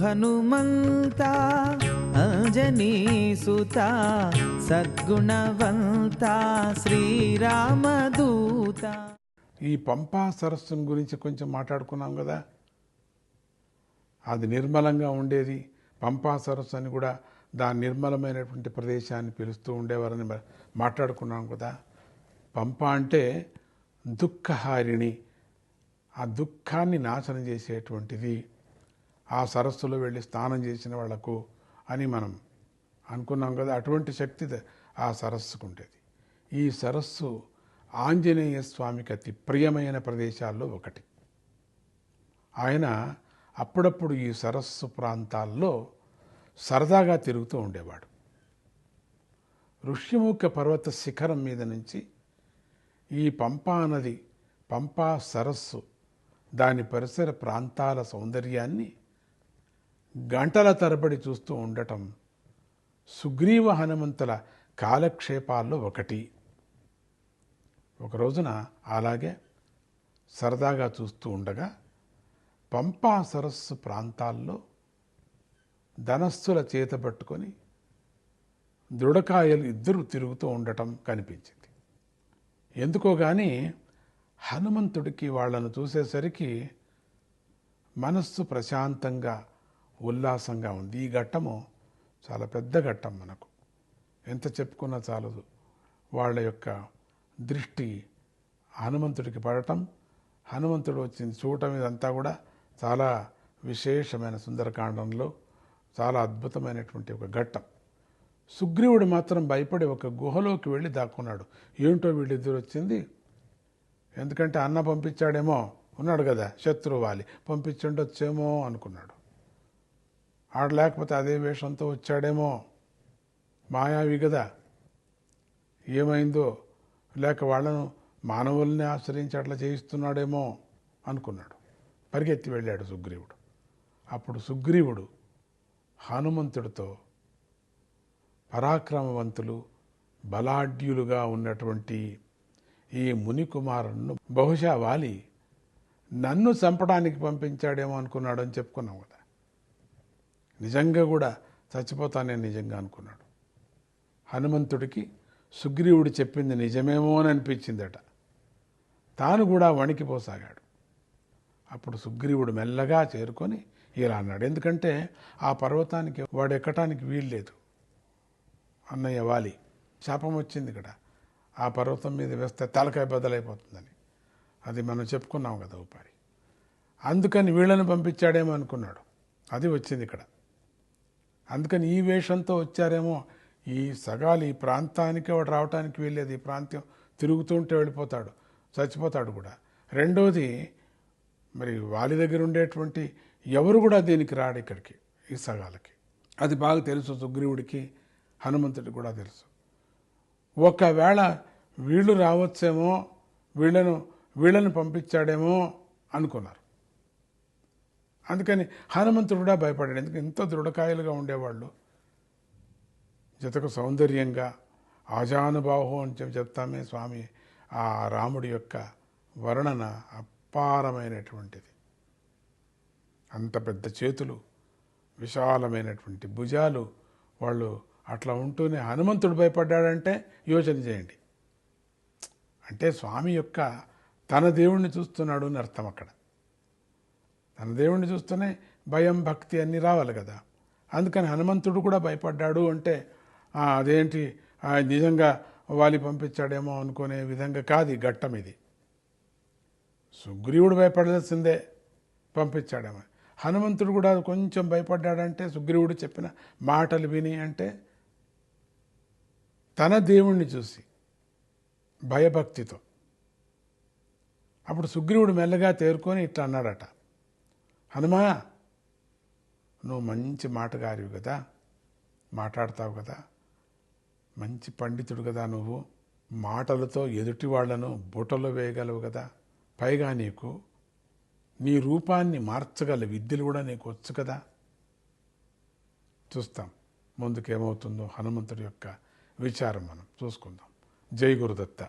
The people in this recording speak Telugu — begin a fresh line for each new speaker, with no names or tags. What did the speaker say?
హనుమంతా అంజనీ సుత సద్గుణవంత శ్రీరామదూత.
ఈ పంపా సరస్సును గురించి కొంచెం మాట్లాడుకున్నాం కదా? అది నిర్మలంగా ఉండేది. పంపా సరస్సు అని కూడా దాని నిర్మలమైనటువంటి ప్రదేశాన్ని పిలుస్తూ ఉండేవారని మాట్లాడుకున్నాం కదా? పంప అంటే దుఃఖహారిణి. ఆ దుఃఖాన్ని నాశనం చేసేటువంటిది. ఆ సరస్సులో వెళ్ళి స్నానం చేసిన వాళ్ళకు అని మనం అనుకున్నాం కదా అటువంటి శక్తి ఆ సరస్సుకు ఉండేది ఈ సరస్సు ఆంజనేయ స్వామికి అతి ప్రియమైన ప్రదేశాల్లో ఒకటి. ఆయన అప్పుడప్పుడు ఈ సరస్సు ప్రాంతాల్లో సరదాగా తిరుగుతూ ఉండేవాడు. ఋష్యముఖ పర్వత శిఖరం మీద నుంచి ఈ పంపా నది పంపా సరస్సు దాని పరిసర ప్రాంతాల సౌందర్యాన్ని గంటల తరబడి చూస్తూ ఉండటం సుగ్రీవ హనుమంతుల కాలక్షేపాల్లో ఒకటి. ఒక రోజున అలాగే సరదాగా చూస్తూ ఉండగా పంపా సరస్సు ప్రాంతాల్లో ధనస్సుల చేత పట్టుకొని దృఢకాయలు ఇద్దరు తిరుగుతూ ఉండటం కనిపించింది. ఎందుకో కానీ హనుమంతుడికి వాళ్ళను చూసేసరికి మనస్సు ప్రశాంతంగా ఉల్లాసంగా ఉంది. ఈ ఘట్టము చాలా పెద్ద ఘట్టం మనకు. ఎంత చెప్పుకున్నా చాలదు. వాళ్ళ యొక్క దృష్టి హనుమంతుడికి పడటం హనుమంతుడు వచ్చింది చూడటం ఇదంతా కూడా చాలా విశేషమైన సుందరకాండంలో చాలా అద్భుతమైనటువంటి ఒక ఘట్టం. సుగ్రీవుడు మాత్రం భయపడి ఒక గుహలోకి వెళ్ళి దాక్కున్నాడు. ఏంటో వీళ్ళిద్దరు వచ్చింది? ఎందుకంటే అన్న పంపించాడేమో ఉన్నాడు కదా శత్రువాలి పంపించుండొచ్చేమో అనుకున్నాడు. ఆడ లేకపోతే అదే వేషంతో వచ్చాడేమో మాయావి కదా. ఏమైందో లేక వాళ్ళను మానవుల్ని ఆశ్రయించి అట్లా చేయిస్తున్నాడేమో అనుకున్నాడు. పరిగెత్తి వెళ్ళాడు సుగ్రీవుడు. అప్పుడు సుగ్రీవుడు హనుమంతుడితో పరాక్రమవంతులు బలాఢ్యులుగా ఉన్నటువంటి ఈ మునికుమారుణ్ణు బహుశా వాలి నన్ను చంపడానికి పంపించాడేమో అనుకున్నాడని చెప్పుకున్నాం కదా. నిజంగా కూడా చచ్చిపోతానని నిజంగా అనుకున్నాడు. హనుమంతుడికి సుగ్రీవుడు చెప్పింది నిజమేమో అని అనిపించిందట. తాను కూడా వణికిపోసాగాడు. అప్పుడు సుగ్రీవుడు మెల్లగా చేరుకొని ఇలా అన్నాడు. ఎందుకంటే ఆ పర్వతానికి వాడు ఎక్కటానికి వీల్లేదు అన్నయ్య వాలి శాపం వచ్చింది ఇక్కడ ఆ పర్వతం మీద వేస్తే తలకాయ బదలైపోతుందని. అది మనం చెప్పుకున్నాం కదా ఉపారి. అందుకని వీళ్ళని పంపించాడేమో అనుకున్నాడు. అది వచ్చింది ఇక్కడ. అందుకని ఈ వేషంతో వచ్చారేమో ఈ సగాలు ఈ ప్రాంతానికి వాడు రావటానికి వెళ్ళేది ఈ ప్రాంతం తిరుగుతుంటే వెళ్ళిపోతాడు చచ్చిపోతాడు కూడా. రెండోది మరి వాలి దగ్గర ఉండేటువంటి ఎవరు కూడా దీనికి రాడు ఇక్కడికి ఈ సగాలకి. అది బాగా తెలుసు సుగ్రీవుడికి హనుమంతుడికి కూడా తెలుసు. ఒకవేళ వీళ్ళు రావచ్చేమో వీళ్ళను వీళ్ళని పంపించాడేమో అనుకున్నారు. అందుకని హనుమంతుడు కూడా భయపడాడు. ఎందుకు? ఎంతో దృఢకాయలుగా ఉండేవాళ్ళు. జతకు సౌందర్యంగా ఆజానుబాహు అని చెప్పి చెప్తామే స్వామి ఆ రాముడి యొక్క వర్ణన అపారమైనటువంటిది. అంత పెద్ద చేతులు విశాలమైనటువంటి భుజాలు వాళ్ళు అట్లా ఉంటూనే హనుమంతుడు భయపడ్డాడంటే యోచన చేయండి. అంటే స్వామి యొక్క తన దేవుణ్ణి చూస్తున్నాడు అని అర్థం అక్కడ. తన దేవుణ్ణి చూస్తూనే భయం భక్తి అన్నీ రావాలి కదా. అందుకని హనుమంతుడు కూడా భయపడ్డాడు అంటే అదేంటి నిజంగా వాలి పంపించాడేమో అనుకునే విధంగా కాదు ఈ ఘట్టం ఇది. సుగ్రీవుడు భయపడాల్సిందే పంపించాడేమో. హనుమంతుడు కూడా కొంచెం భయపడ్డాడంటే సుగ్రీవుడు చెప్పిన మాటలు విని అంటే తన దేవుణ్ణి చూసి భయభక్తితో. అప్పుడు సుగ్రీవుడు మెల్లగా తేరుకొని ఇట్లా అన్నాడట. హనుమా నువ్వు మంచి మాటగారివి కదా మాట్లాడతావు కదా మంచి పండితుడు కదా నువ్వు మాటలతో ఎదుటి వాళ్ళను బుటలో వేయగలవు కదా పైగా నీకు నీ రూపాన్ని మార్చగల విద్యలు కూడా నీకు వచ్చు కదా. చూస్తాం ముందుకేమవుతుందో హనుమంతుడి యొక్క విచారం మనం చూసుకుందాం. జై గురుదత్త.